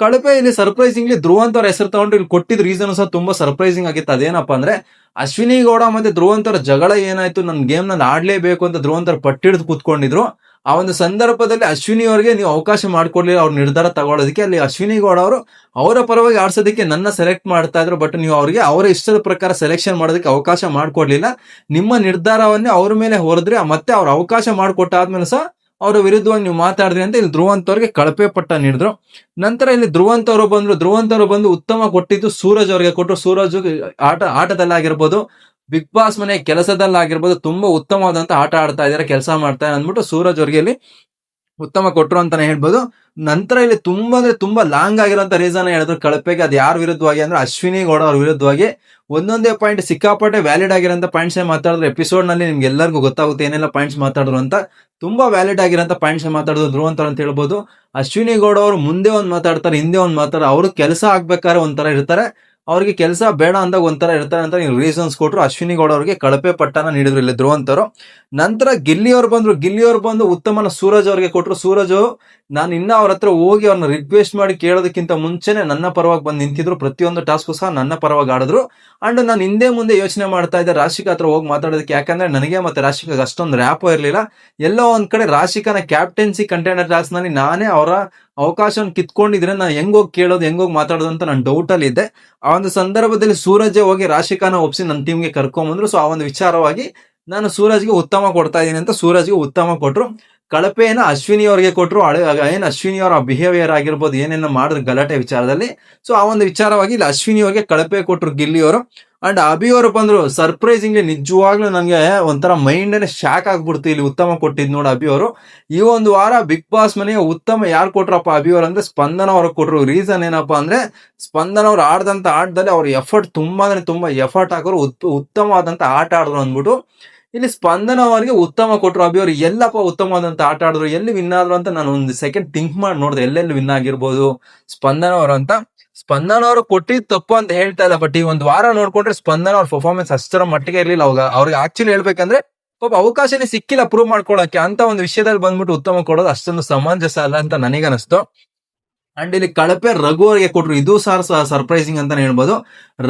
ಕಳಪೆ ಇಲ್ಲಿ ಸರ್ಪ್ರೈಸಿಂಗ್ಲಿ ಧ್ರುವಂತ ಅವ್ರ ಹೆಸರು ತಗೊಂಡು ಇಲ್ಲಿ ಕೊಟ್ಟಿದ್ದ ರೀಸನ್ ಸಹ ತುಂಬಾ ಸರ್ಪ್ರೈಸಿಂಗ್ ಆಗಿತ್ತು. ಅದೇನಪ್ಪ ಅಂದ್ರೆ ಅಶ್ವಿನಿ ಗೌಡ ಮತ್ತೆ ಧ್ರುವಂತರ ಜಗಳ ಏನಾಯ್ತು ನನ್ನ ಗೇಮ್ನಲ್ಲಿ ಆಡ್ಲೇಬೇಕು ಅಂತ ಧ್ರುವಂತರ ಪಟ್ಟಿಡಿದು ಕೂತ್ಕೊಂಡಿದ್ರು. ಆ ಒಂದು ಸಂದರ್ಭದಲ್ಲಿ ಅಶ್ವಿನಿ ಅವರಿಗೆ ನೀವು ಅವಕಾಶ ಮಾಡಿಕೊಡ್ಲಿಲ್ಲ ಅವ್ರ ನಿರ್ಧಾರ ತಗೊಳ್ಳೋದಕ್ಕೆ, ಅಲ್ಲಿ ಅಶ್ವಿನಿ ಗೌಡ ಅವರು ಅವರ ಪರವಾಗಿ ಆಡ್ಸೋದಕ್ಕೆ ನನ್ನ ಸೆಲೆಕ್ಟ್ ಮಾಡ್ತಾ ಇದ್ರು ಬಟ್ ನೀವು ಅವರಿಗೆ ಅವರ ಇಷ್ಟದ ಪ್ರಕಾರ ಸೆಲೆಕ್ಷನ್ ಮಾಡೋದಕ್ಕೆ ಅವಕಾಶ ಮಾಡಿಕೊಡ್ಲಿಲ್ಲ. ನಿಮ್ಮ ನಿರ್ಧಾರವನ್ನೇ ಅವ್ರ ಮೇಲೆ ಹೊರದ್ರೆ ಮತ್ತೆ ಅವ್ರ ಅವಕಾಶ ಮಾಡಿಕೊಟ್ಟಾದ್ಮೇಲೆ ಸಹ ಅವರ ವಿರುದ್ಧವಾಗಿ ನೀವು ಮಾತಾಡಿದ್ರಿ ಅಂತ ಇಲ್ಲಿ ಧ್ರುವಂತ ಅವ್ರಿಗೆ ಕಳಪೆ ಪಟ್ಟ ನೀಡಿದ್ರು. ನಂತರ ಇಲ್ಲಿ ಧ್ರುವಂತ ಅವರು ಬಂದ್ರು. ಧ್ರುವಂತ ಅವರು ಬಂದು ಉತ್ತಮ ಕೊಟ್ಟಿದ್ದು ಸೂರಜ್ ಅವರಿಗೆ ಕೊಟ್ಟರು. ಸೂರಜ್ ಆಟ, ಆಟದಲ್ಲಾಗಿರ್ಬೋದು. ಬಿಗ್ ಬಾಸ್ ಮನೆ ಕೆಲಸದಲ್ಲಾಗಿರ್ಬೋದು ತುಂಬಾ ಉತ್ತಮವಾದಂತ ಆಟ ಆಡ್ತಾ ಇದಾರೆ ಕೆಲಸ ಮಾಡ್ತಾ ಅಂದ್ಬಿಟ್ಟು ಸೂರಜ್ ಅವ್ರಿಗೆ ಇಲ್ಲಿ ಉತ್ತಮ ಕೊಟ್ಟರು ಅಂತಾನೆ ಹೇಳ್ಬೋದು. ನಂತರ ಇಲ್ಲಿ ತುಂಬಾ ಅಂದ್ರೆ ತುಂಬಾ ಲಾಂಗ್ ಆಗಿರುವಂತ ರೀಸನ್ ಹೇಳಿದ್ರು ಕಳಪೆಗೆ. ಅದು ಯಾರ ವಿರುದ್ಧವಾಗಿ ಅಂದ್ರೆ ಅಶ್ವಿನಿ ಗೌಡ ಅವ್ರ ವಿರುದ್ಧವಾಗಿ. ಒಂದೊಂದೇ ಪಾಯಿಂಟ್ ಸಿಕ್ಕಾಪಟ್ಟೆ ವ್ಯಾಲಿಡ್ ಆಗಿರೋಂತ ಪಾಯಿಂಟ್ಸ್ ಮಾತಾಡಿದ್ರು. ಎಪಿಸೋಡ್ನಲ್ಲಿ ನಿಮ್ಗೆ ಎಲ್ಲರಿಗೂ ಗೊತ್ತಾಗುತ್ತೆ ಏನೆಲ್ಲ ಪಾಯಿಂಟ್ಸ್ ಮಾತಾಡಿದ್ರು ಅಂತ. ತುಂಬಾ ವ್ಯಾಲಿಡ್ ಆಗಿರೋಂತ ಪಾಯಿಂಟ್ಸ್ ಮಾತಾಡಿದ್ರು ಧ್ರುವಂತರ ಅಂತ ಹೇಳ್ಬೋದು. ಅಶ್ವಿನಿ ಗೌಡ ಅವರು ಮುಂದೆ ಒಂದ್ ಮಾತಾಡ್ತಾರೆ, ಹಿಂದೆ ಒಂದ್ ಮಾತಾಡ್ತಾರೆ. ಅವರು ಕೆಲಸ ಆಗ್ಬೇಕಾದ್ರೆ ಒಂಥರ ಇರ್ತಾರೆ. ಅವ್ರಿಗೆ ಕೆಲಸ ಬೇಡ ಅಂದಾಗ ಒಂಥರ ಇರ್ತಾರೆ ಅಂತ ನೀವು ರೀಸನ್ಸ್ ಕೊಟ್ರು. ಅಶ್ವಿನಿ ಗೌಡ ಅವರಿಗೆ ಕಳಪೆ ಪಟ್ಟನ ನೀಡಿದ್ರು ಇಲ್ಲಿ ಧ್ರುವಂತರು. ನಂತರ ಗಿಲ್ಲಿಯವರು ಬಂದರು. ಬಂದ್ರು ಗಿಲ್ಲಿ ಬಂದು ಉತ್ತಮನ ಸೂರಜ್ ಅವ್ರಿಗೆ ಕೊಟ್ಟರು ಸೂರಜ್ ನಾನು ಇನ್ನ ಅವ್ರ ಹತ್ರ ಹೋಗಿ ಅವ್ರನ್ನ ರಿಕ್ವೆಸ್ಟ್ ಮಾಡಿ ಕೇಳೋದಕ್ಕಿಂತ ಮುಂಚೆನೆ ನನ್ನ ಪರವಾಗಿ ಬಂದು ನಿಂತಿದ್ರು, ಪ್ರತಿಯೊಂದು ಟಾಸ್ಕು ಸಹ ನನ್ನ ಪರವಾಗಿ ಆಡಿದ್ರು. ಅಂಡ್ ನಾನು ಹಿಂದೆ ಮುಂದೆ ಯೋಚನೆ ಮಾಡ್ತಾ ಇದ್ದೆ, ರಾಶಿಕಾ ಹತ್ರ ಹೋಗಿ ಮಾತಾಡೋದಕ್ಕೆ. ಯಾಕಂದ್ರೆ ನನಗೆ ಮತ್ತೆ ರಾಶಿಕಾಗ ಅಷ್ಟೊಂದು ರ್ಯಾಪ್ ಇರಲಿಲ್ಲ. ಎಲ್ಲೋ ಒಂದ್ ಕಡೆ ರಾಶಿಕಾನ ಕ್ಯಾಪ್ಟೆನ್ಸಿ ಕಂಟೈನರ್ ಟಾಸ್ಕ್ನಲ್ಲಿ ನಾನೇ ಅವರ ಅವಕಾಶವನ್ನು ಕಿತ್ಕೊಂಡಿದ್ರೆ ನಾನು ಹೆಂಗೋಗಿ ಹೋಗಿ ಕೇಳೋದು ಹೆಂಗೋಗಿ ಹೋಗಿ ಮಾತಾಡೋದು ಅಂತ ನಾನು ಡೌಟ್ ಅಲ್ಲಿ ಇದ್ದೆ. ಆ ಒಂದು ಸಂದರ್ಭದಲ್ಲಿ ಸೂರಜ್ ಹೋಗಿ ರಾಶಿಕಾನ ಒಪ್ಸಿ ನನ್ನ ಟೀಮ್ಗೆ ಕರ್ಕೊಂಬಂದ್ರು. ಸೊ ಆ ಒಂದು ವಿಚಾರವಾಗಿ ನಾನು ಸೂರಜ್ಗೆ ಉತ್ತಮ ಕೊಡ್ತಾ ಇದ್ದೀನಿ ಅಂತ ಸೂರಜ್ಗೆ ಉತ್ತಮ ಕೊಟ್ರು. ಕಳಪೆಯನ್ನ ಅಶ್ವಿನಿ ಅವರಿಗೆ ಕೊಟ್ಟರು ಹಳೆ ಏನು ಅಶ್ವಿನಿ ಅವರ ಬಿಹೇವಿಯರ್ ಆಗಿರ್ಬೋದು, ಏನೇನು ಮಾಡಿದ್ರು ಗಲಾಟೆ ವಿಚಾರದಲ್ಲಿ. ಸೊ ಆ ಒಂದು ವಿಚಾರವಾಗಿ ಇಲ್ಲಿ ಅಶ್ವಿನಿ ಅವರಿಗೆ ಕಳಪೆ ಕೊಟ್ಟರು ಗಿಲ್ಲಿ ಅವರು. ಅಂಡ್ ಅಭಿ ಅವರು ಬಂದರು ಸರ್ಪ್ರೈಸಿಂಗ್ಲಿ ನಿಜವಾಗ್ಲೂ ನನಗೆ ಒಂಥರ ಮೈಂಡ್ ಶಾಕ್ ಆಗ್ಬಿಡ್ತು ಇಲ್ಲಿ ಉತ್ತಮ ಕೊಟ್ಟಿದ್ದು ನೋಡಿ ಅಭಿ ಅವರು. ಈ ಒಂದು ವಾರ ಬಿಗ್ ಬಾಸ್ ಮನೆಗೆ ಉತ್ತಮ ಯಾರು ಕೊಟ್ರಪ್ಪ ಅಭಿ ಅವರು ಅಂದ್ರೆ ಸ್ಪಂದನ ಅವ್ರಿಗೆ ಕೊಟ್ಟರು ರೀಸನ್ ಏನಪ್ಪ ಅಂದ್ರೆ ಸ್ಪಂದನ ಅವ್ರು ಆಡ್ದಂಥ ಆಟದಲ್ಲಿ ಅವ್ರ ಎಫರ್ಟ್ ತುಂಬಾ ಅಂದ್ರೆ ತುಂಬಾ ಎಫರ್ಟ್ ಹಾಕೋರು ಉತ್- ಉತ್ತಮವಾದಂಥ ಆಟ ಆಡಿದ್ರು ಅಂದ್ಬಿಟ್ಟು. ಇಲ್ಲಿ ಸ್ಪಂದನ ಅವರಿಗೆ ಉತ್ತಮ ಕೊಟ್ಟರು ಅಭಿ ಅವ್ರು ಎಲ್ಲಪ್ಪ ಉತ್ತಮವಾದಂತ ಆಟ ಆಡಿದ್ರು. ಎಲ್ಲಿ ವಿನ್ ಆದ್ರು ಅಂತ ನಾನು ಒಂದು ಸೆಕೆಂಡ್ ಥಿಂಕ್ ಮಾಡಿ ನೋಡಿದೆ. ಎಲ್ಲೆಲ್ಲಿ ವಿನ್ ಆಗಿರ್ಬೋದು? ಸ್ಪಂದನ ಅವರು ಅಂತ. ಸ್ಪಂದನ ಅವರು ಕೊಟ್ಟಿದ್ ತಪ್ಪು ಅಂತ ಹೇಳ್ತಾ ಇಲ್ಲ ಬಟ್ ಈ ಒಂದು ವಾರ ನೋಡ್ಕೊಂಡ್ರೆ ಸ್ಪಂದನ ಅವ್ರ ಪರ್ಫಾರ್ಮೆನ್ಸ್ ಅಷ್ಟರ ಮಟ್ಟಿಗೆ ಇರ್ಲಿಲ್ಲ. ಅವಾಗ ಅವ್ರಿಗೆ ಆಕ್ಚುಲಿ ಹೇಳ್ಬೇಕಂದ್ರೆ ಪಾಪ ಅವಕಾಶನೇ ಸಿಕ್ಕಿಲ್ಲ ಪ್ರೂವ್ ಮಾಡ್ಕೊಳಕ್ಕೆ. ಅಂತ ಒಂದು ವಿಷಯದಲ್ಲಿ ಬಂದ್ಬಿಟ್ಟು ಉತ್ತಮ ಕೊಡೋದು ಅಷ್ಟೊಂದು ಸಮಂಜಸ ಅಲ್ಲ ಅಂತ ನನಗನ್ನಿಸ್ತು. ಅಂಡ್ ಇಲ್ಲಿ ಕಳಪೆ ರಘು ಅವರಿಗೆ ಕೊಟ್ರು. ಇದು ಸರ್ ಸರ್ಪ್ರೈಸಿಂಗ್ ಅಂತಾನೆ ಹೇಳ್ಬೋದು.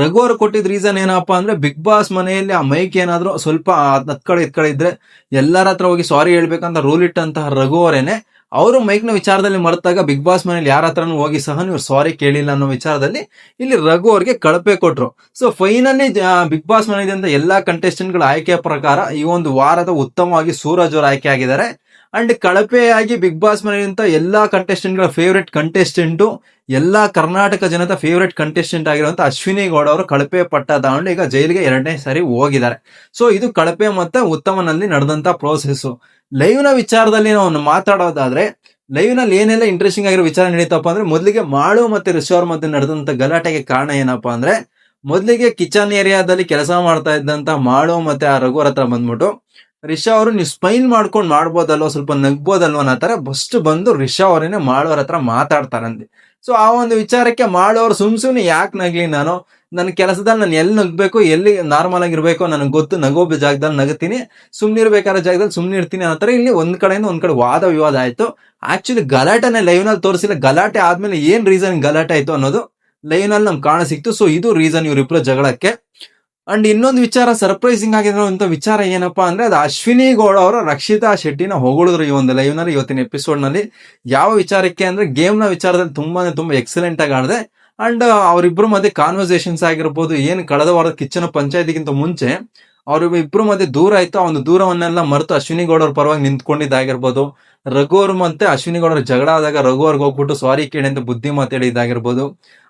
ರಘು ಅವ್ರು ಕೊಟ್ಟಿದ್ದ ರೀಸನ್ ಏನಪ್ಪಾ ಅಂದ್ರೆ ಬಿಗ್ ಬಾಸ್ ಮನೆಯಲ್ಲಿ ಆ ಮೈಕ್ ಏನಾದ್ರು ಸ್ವಲ್ಪ ಹತ್ಕಡೆ ಎತ್ಕಡೆ ಇದ್ ಇದ್ರೆ ಎಲ್ಲರ ಹತ್ರ ಹೋಗಿ ಸಾರಿ ಹೇಳ್ಬೇಕಂತ ರೂಲ್ ಇಟ್ಟಂತಹ ರಘು ಅವರೇನೆ ಅವರು ಮೈಕ್ನ ವಿಚಾರದಲ್ಲಿ ಮರೆತಾಗ ಬಿಗ್ ಬಾಸ್ ಮನೇಲಿ ಯಾರ ಹತ್ರನೂ ಹೋಗಿ ಸಹ ನೀವು ಸಾರಿ ಕೇಳಿಲ್ಲ ಅನ್ನೋ ವಿಚಾರದಲ್ಲಿ ಇಲ್ಲಿ ರಘು ಅವ್ರಿಗೆ ಕಳಪೆ ಕೊಟ್ರು. ಸೊ ಫೈನಲಿ ಬಿಗ್ ಬಾಸ್ ಮನೆಯಿಂದ ಎಲ್ಲಾ ಕಂಟೆಸ್ಟೆಂಟ್ಗಳ ಆಯ್ಕೆಯ ಪ್ರಕಾರ ಈ ಒಂದು ವಾರದ ಉತ್ತಮವಾಗಿ ಸೂರಜ್ ಅವರು ಆಯ್ಕೆ ಆಗಿದ್ದಾರೆ. ಅಂಡ್ ಕಳಪೆಯಾಗಿ ಬಿಗ್ ಬಾಸ್ ಮನೆಯಂತ ಎಲ್ಲಾ ಕಂಟೆಸ್ಟೆಂಟ್ಗಳ ಫೇವರೆಟ್ ಕಂಟೆಸ್ಟೆಂಟ್ ಎಲ್ಲಾ ಕರ್ನಾಟಕ ಜನದ ಫೇವರೆಟ್ ಕಂಟೆಸ್ಟೆಂಟ್ ಆಗಿರುವಂತ ಅಶ್ವಿನಿ ಗೌಡ ಅವರು ಕಳಪೆ ಪಟ್ಟ ತಗೊಂಡು ಈಗ ಜೈಲಿಗೆ ಎರಡನೇ ಸಾರಿ ಹೋಗಿದ್ದಾರೆ. ಸೊ ಇದು ಕಳಪೆ ಮತ್ತೆ ಉತ್ತಮನಲ್ಲಿ ನಡೆದಂತ ಪ್ರೋಸೆಸ್ ಲೈವ್ನ ವಿಚಾರದಲ್ಲಿ ನಾವು ಮಾತಾಡೋದಾದ್ರೆ ಲೈವ್ನಲ್ಲಿ ಏನೆಲ್ಲ ಇಂಟ್ರೆಸ್ಟಿಂಗ್ ಆಗಿರೋ ವಿಚಾರ ನಡೀತಪ್ಪ ಅಂದ್ರೆ ಮೊದಲಿಗೆ ಮಾಳು ಮತ್ತೆ ರಿಷ್ ಅವ್ರ ಮಧ್ಯೆ ನಡೆದಂತ ಗಲಾಟೆಗೆ ಕಾರಣ ಏನಪ್ಪಾ ಅಂದ್ರೆ, ಮೊದಲಿಗೆ ಕಿಚನ್ ಏರಿಯಾದಲ್ಲಿ ಕೆಲಸ ಮಾಡ್ತಾ ಇದ್ದಂತ ಮಾಳು ಮತ್ತೆ ಆ ರಘುವರ್ ಹತ್ರ ಬಂದ್ಬಿಟ್ಟು ರಿಷಾ ಅವರು ನೀವು ಸ್ಮೈಲ್ ಮಾಡ್ಕೊಂಡು ಮಾಡ್ಬೋದಲ್ವ, ಸ್ವಲ್ಪ ನಗ್ಬೋದಲ್ವ ಅನ್ನೋ ತರ ಫಸ್ಟ್ ಬಂದು ರಿಷಾ ಅವರೇನೆ ಮಾಡೋರ ಹತ್ರ ಮಾತಾಡ್ತಾರಂತೆ. ಸೊ ಆ ಒಂದು ವಿಚಾರಕ್ಕೆ ಮಾಡೋರು ಸುಮ್ ಸುಮ್ಮನೆ ಯಾಕೆ ನಗ್ಲಿ ನಾನು? ನನ್ನ ಕೆಲಸದಲ್ಲಿ ನಾನು ಎಲ್ಲಿ ನಗ್ಬೇಕು, ಎಲ್ಲಿ ನಾರ್ಮಲ್ ಆಗಿರ್ಬೇಕು ನನಗೆ ಗೊತ್ತು, ನಗೋ ಜಾಗದಲ್ಲಿ ನಗತೀನಿ. ಸುಮ್ನಿರ್ಬೇಕಾದ್ರೆ ಜಾಗದಲ್ಲಿ ಸುಮ್ಮನೆ ಇರ್ತೀನಿ ಅನ್ನೋ ತರ ಇಲ್ಲಿ ಒಂದ್ ಕಡೆಯಿಂದ ಒಂದ್ ಕಡೆ ವಾದ ವಿವಾದ ಆಯ್ತು. ಆಕ್ಚುಲಿ ಗಲಾಟೆನೆ ಲೈವ್ನಲ್ಲಿ ತೋರಿಸಿಲ್ಲ. ಗಲಾಟೆ ಆದ್ಮೇಲೆ ಏನ್ ರೀಸನ್ ಗಲಾಟೆ ಆಯ್ತು ಅನ್ನೋದು ಲೈವ್ನಲ್ಲಿ ನಮ್ಗೆ ಕಾಣ ಸಿಕ್ತು. ಸೊ ಇದು ರೀಸನ್ ಇವ್ರಿಬ್ರು ಜಗಳಕ್ಕೆ. ಅಂಡ್ ಇನ್ನೊಂದು ವಿಚಾರ ಸರ್ಪ್ರೈಸಿಂಗ್ ಆಗಿರುವಂತ ವಿಚಾರ ಏನಪ್ಪಾ ಅಂದ್ರೆ ಅದು ಅಶ್ವಿನಿ ಗೌಡ ಅವರು ರಕ್ಷಿತಾ ಶೆಟ್ಟಿನ ಹೊಗಳಿದ್ರು ಈ ಒಂದು ಲೈವ್ನಲ್ಲಿ ಇವತ್ತಿನ ಎಪಿಸೋಡ್ನಲ್ಲಿ. ಯಾವ ವಿಚಾರಕ್ಕೆ ಅಂದ್ರೆ ಗೇಮ್ನ ವಿಚಾರದಲ್ಲಿ ತುಂಬಾನೇ ತುಂಬಾ ಎಕ್ಸಲೆಂಟ್ ಆಗಿ ಆಡದೆ. ಅಂಡ್ ಅವರಿಬ್ರು ಮಧ್ಯೆ ಕಾನ್ವರ್ಸೇಷನ್ಸ್ ಆಗಿರ್ಬೋದು, ಏನು ಕಳೆದ ವಾರದ ಕಿಚ್ಚನ ಪಂಚಾಯತಿಗಿಂತ ಮುಂಚೆ ಅವ್ರ ಇಬ್ರು ಮಧ್ಯೆ ದೂರ ಆಯ್ತು ಒಂದು ದೂರವನ್ನೆಲ್ಲ ಮರೆತು ಅಶ್ವಿನಿ ಗೌಡ ಅವ್ರ ಪರವಾಗಿ ನಿಂತ್ಕೊಂಡಿದ್ದಾಗಿರ್ಬೋದು. ರಘು ಅವ್ರ ಮತ್ತೆ ಅಶ್ವಿನಿ ಗೌಡರ ಜಗಳ ಆದಾಗ ರಘು ಅವ್ರಿಗೆ ಹೋಗ್ಬಿಟ್ಟು ಸಾರಿ ಕೇಳಿ ಅಂತ ಬುದ್ಧಿ ಮಾತಾಡಿದಾಗಿರ್ಬೋದು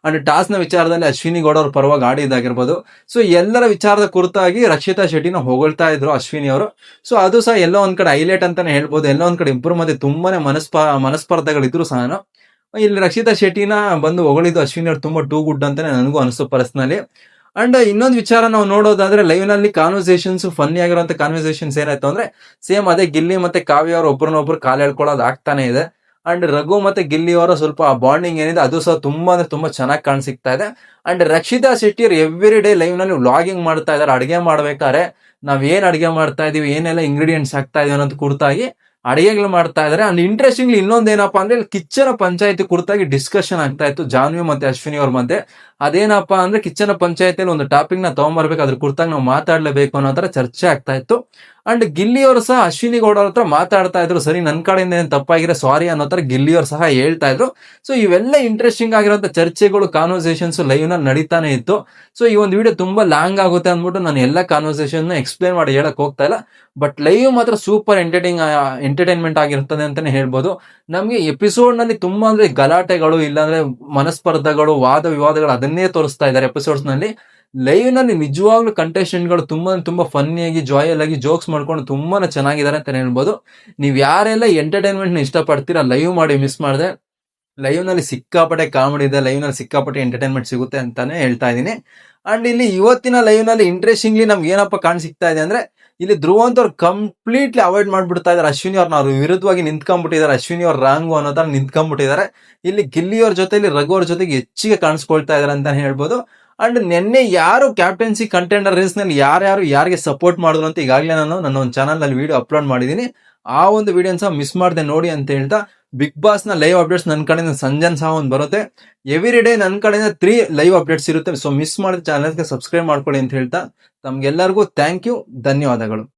ಅಂಡ್ ಟಾಸ್ನ ವಿಚಾರದಲ್ಲಿ ಅಶ್ವಿನಿ ಗೌಡರ ಅವ್ರ ಪರವಾಗಿ ಆಡಿದಾಗಿರ್ಬೋದು ಸೊ ಎಲ್ಲರ ವಿಚಾರದ ಕುರಿತಾಗಿ ರಕ್ಷಿತಾ ಶೆಟ್ಟಿನ ಹೊಗಳ್ತಾ ಇದ್ರು ಅಶ್ವಿನಿ ಅವರು. ಸೊ ಅದು ಸಹ ಎಲ್ಲೋ ಒಂದ್ ಕಡೆ ಹೈಲೈಟ್ ಅಂತಾನೆ ಹೇಳ್ಬೋದು. ಎಲ್ಲೋ ಒಂದ್ ಕಡೆ ಇಬ್ಬರು ಮಧ್ಯೆ ತುಂಬಾನೇ ಮನಸ್ಪ, ಮನಸ್ಪರ್ಧೆಗಳಿದ್ರು ಸಹ ಇಲ್ಲಿ ರಕ್ಷಿತಾ ಶೆಟ್ಟಿನ ಬಂದು ಹೊಗಳಿದ್ದು ಅಶ್ವಿನಿ ಅವ್ರು ತುಂಬಾ ಟೂ ಗುಡ್ ಅಂತಾನೆ ನನಗೂ ಅನಿಸ್ತು ಪರ್ಸನಲಿ ಅಂಡ್ ಇನ್ನೊಂದು ವಿಚಾರ ನಾವು ನೋಡೋದಾದ್ರೆ ಲೈವ್ನಲ್ಲಿ ಕಾನ್ವರ್ಸೇಷನ್ಸ್ ಫನ್ನಿ ಆಗಿರುವಂತ ಕಾನ್ವರ್ಸೇಷನ್ಸ್ ಏನಾಯ್ತು ಅಂದ್ರೆ ಸೇಮ್ ಅದೇ ಗಿಲ್ಲಿ ಮತ್ತೆ ಕಾವ್ಯ ಅವ್ರ ಒಬ್ರನ್ನೊಬ್ರು ಕಾಲ್ ಹೇಳ್ಕೊಳ್ಳೋದು ಆಗ್ತಾನೆ ಇದೆ. ಅಂಡ್ ರಘು ಮತ್ತೆ ಗಿಲ್ಲಿ ಅವರ ಸ್ವಲ್ಪ ಆ ಬಾಂಡಿಂಗ್ ಏನಿದೆ ಅದು ಸಹ ತುಂಬಾ ಅಂದ್ರೆ ತುಂಬಾ ಚೆನ್ನಾಗಿ ಕಾಣಿಸ್ತಾ ಇದೆ. ಅಂಡ್ ರಕ್ಷಿತಾ ಶೆಟ್ಟಿ ಅವ್ರು ಎವ್ರಿ ಡೇ ಲೈವ್ನಲ್ಲಿ ವ್ಲಾಗಿಂಗ್ ಮಾಡ್ತಾ ಇದಾರೆ ಅಡುಗೆ ಮಾಡ್ಬೇಕಾದ್ರೆ ನಾವ್ ಏನ್ ಅಡಿಗೆ ಮಾಡ್ತಾ ಇದೀವಿ, ಏನೆಲ್ಲ ಇಂಗ್ರೀಡಿಯೆಂಟ್ಸ್ ಹಾಕ್ತಾ ಇದೀವಿ ಅನ್ನೋದು ಕುರಿತಾಗಿ ಅಡಿಗೆಗಳು ಮಾಡ್ತಾ ಇದಾರೆ. ಅಂಡ್ ಇನ್ನೊಂದು ಏನಪ್ಪಾ ಅಂದ್ರೆ ಕಿಚ್ಚನ ಪಂಚಾಯತಿ ಕುರಿತಾಗಿ ಡಿಸ್ಕಷನ್ ಆಗ್ತಾ ಇತ್ತು ಜಾನ್ವಿ ಮತ್ತೆ ಅಶ್ವಿನಿ ಅವ್ರ ಮಧ್ಯೆ. ಅದೇನಪ್ಪ ಅಂದ್ರೆ ಕಿಚ್ಚನ ಪಂಚಾಯತಿಯಲ್ಲಿ ಒಂದು ಟಾಪಿಕ್ನ ತಗೊಂಡ್ಬರ್ಬೇಕು ಅದ್ರ ಕುರಿತಾಗಿ ನಾವು ಮಾತಾಡ್ಲೇಬೇಕು ಅನ್ನೋ ತರ ಚರ್ಚೆ ಆಗ್ತಾ ಇತ್ತು. ಅಂಡ್ ಗಿಲ್ಲಿ ಅವರು ಸಹ ಅಶ್ವಿನಿ ಗೌಡ ಹತ್ರ ಮಾತಾಡ್ತಾ ಇದ್ರು. ಸರಿ ನನ್ನ ಕಡೆಯಿಂದ ಏನು ತಪ್ಪಾಗಿದೆ ಸಾರಿ ಅನ್ನೋ ತರ ಗಿಲ್ಲಿ ಅವರು ಸಹ ಹೇಳ್ತಾ ಇದ್ರು. ಸೊ ಇವೆಲ್ಲ ಇಂಟ್ರೆಸ್ಟಿಂಗ್ ಆಗಿರುವಂತ ಚರ್ಚೆಗಳು ಕಾನ್ವರ್ಸೇಷನ್ಸ್ ಲೈವ್ನಲ್ಲಿ ನಡೀತಾನೆ ಇತ್ತು. ಸೊ ಈ ಒಂದು ವಿಡಿಯೋ ತುಂಬಾ ಲಾಂಗ್ ಆಗುತ್ತೆ ಅಂದ್ಬಿಟ್ಟು ನಾನು ಎಲ್ಲ ಕಾನ್ವರ್ಸೇಷನ್ ಎಕ್ಸ್ಪ್ಲೇನ್ ಮಾಡಿ ಹೇಳಕ್ ಹೋಗ್ತಾ ಇಲ್ಲ. ಬಟ್ ಲೈವ್ ಮಾತ್ರ ಸೂಪರ್ ಎಂಟರ್ಟೈನಿಂಗ್ ಎಂಟರ್ಟೈನ್ಮೆಂಟ್ ಆಗಿರ್ತದೆ ಅಂತಾನೆ ಹೇಳ್ಬೋದು. ನಮ್ಗೆ ಎಪಿಸೋಡ್ನಲ್ಲಿ ತುಂಬಾ ಅಂದ್ರೆ ಗಲಾಟೆಗಳು, ಇಲ್ಲಾಂದ್ರೆ ಮನಸ್ಪರ್ಧಗಳು, ವಾದ ವಿವಾದಗಳು ಅದನ್ನೇ ತೋರಿಸ್ತಾ ಇದ್ದಾರೆ ಎಪಿಸೋಡ್ಸ್ನಲ್ಲಿ. ಲೈವ್ನಲ್ಲಿ ನಿಜವಾಗ್ಲೂ ಕಂಟೆಸ್ಟೆಂಟ್ಗಳು ತುಂಬಾ ತುಂಬಾ ಫನ್ನಿಯಾಗಿ ಜಾಯಲ್ ಆಗಿ ಜೋಕ್ಸ್ ಮಾಡ್ಕೊಂಡು ತುಂಬಾನೇ ಚೆನ್ನಾಗಿದ್ದಾರೆ ಅಂತ ಹೇಳ್ಬೋದು. ನೀವು ಯಾರೆಲ್ಲ ಎಂಟರ್ಟೈನ್ಮೆಂಟ್ನ ಇಷ್ಟಪಡ್ತೀರಾ ಲೈವ್ ಮಾಡಿ ಮಿಸ್ ಮಾಡಿದೆ ಲೈವ್ನಲ್ಲಿ ಸಿಕ್ಕಾಪಟ್ಟೆ ಕಾಮಿಡಿ ಇದೆ ಲೈವ್ನಲ್ಲಿ ಸಿಕ್ಕಾಪಟ್ಟೆ ಎಂಟರ್ಟೈನ್ಮೆಂಟ್ ಸಿಗುತ್ತೆ ಅಂತಾನೆ ಹೇಳ್ತಾ ಇದೀನಿ ಅಂಡ್ ಇಲ್ಲಿ ಇವತ್ತಿನ ಲೈವ್ನಲ್ಲಿ ಇಂಟ್ರೆಸ್ಟಿಂಗ್ಲಿ ನಮ್ಗೆ ಏನಪ್ಪ ಕಾಣ್ ಸಿಗ್ತಾ ಇದೆ ಅಂದ್ರೆ, ಇಲ್ಲಿ ಧ್ರುವಂತ್ ಅವ್ರು ಕಂಪ್ಲೀಟ್ಲಿ ಅವಾಯ್ಡ್ ಮಾಡ್ಬಿಡ್ತಾ ಇದ್ದಾರೆ. ಅಶ್ವಿನಿ ಅವ್ರನ್ನ ಅವ್ರು ವಿರುದ್ಧವಾಗಿ ನಿಂತ್ಕೊಂಡ್ಬಿಟ್ಟಿದ್ದಾರೆ. ಅಶ್ವಿನಿ ಅವ್ರ ರಾಂಗು ಅನ್ನೋದನ್ನ ತರ ನಿಂತ್ಕೊಂಡ್ಬಿಟ್ಟಿದ್ದಾರೆ. ಇಲ್ಲಿ ಗಿಲ್ಲಿ ಅವ್ರ ಜೊತೆಲಿ, ರಘು ಅವ್ರ ಜೊತೆಗೆ ಹೆಚ್ಚಿಗೆ ಕಾಣಿಸ್ಕೊಳ್ತಾ ಇದ್ದಾರೆ ಅಂತ ಹೇಳ್ಬೋದು. ಅಂಡ್ ನಿನ್ನೆ ಯಾರು ಕ್ಯಾಪ್ಟನ್ಸಿ ಕಂಟೆಂಡರ್ ರೇಸ್ನಲ್ಲಿ ಯಾರ್ಯಾರು ಯಾರಿಗೆ ಸಪೋರ್ಟ್ ಮಾಡಿದ್ರು ಅಂತ ಈಗಾಗಲೇ ನಾನು ನನ್ನ ಒಂದು ಚಾನಲ್ನಲ್ಲಿ ವಿಡಿಯೋ ಅಪ್ಲೋಡ್ ಮಾಡಿದೀನಿ ಆ ಒಂದು ವಿಡಿಯೋ ಸಹ ಮಿಸ್ ಮಾಡಿದೆ ನೋಡಿ ಅಂತ ಹೇಳ್ತಾ ಬಿಗ್ ಬಾಸ್ನ ಲೈವ್ ಅಪ್ಡೇಟ್ಸ್ ನನ್ನ ಕಡೆಯಿಂದ ಸಂಜನ್ ಸಹ ಒಂದು ಬರುತ್ತೆ. ಎವ್ರಿ ಡೇ ನನ್ನ ಕಡೆಯಿಂದ ತ್ರೀ ಲೈವ್ ಅಪ್ಡೇಟ್ಸ್ ಇರುತ್ತೆ. ಸೊ ಮಿಸ್ ಮಾಡಿದ ಚಾನಲ್ಗೆ ಸಬ್ಸ್ಕ್ರೈಬ್ ಮಾಡ್ಕೊಳ್ಳಿ ಅಂತ ಹೇಳ್ತಾ. ತಮ್ಗೆಲ್ಲರಿಗೂ ಥ್ಯಾಂಕ್ ಯು ಧನ್ಯವಾದಗಳು.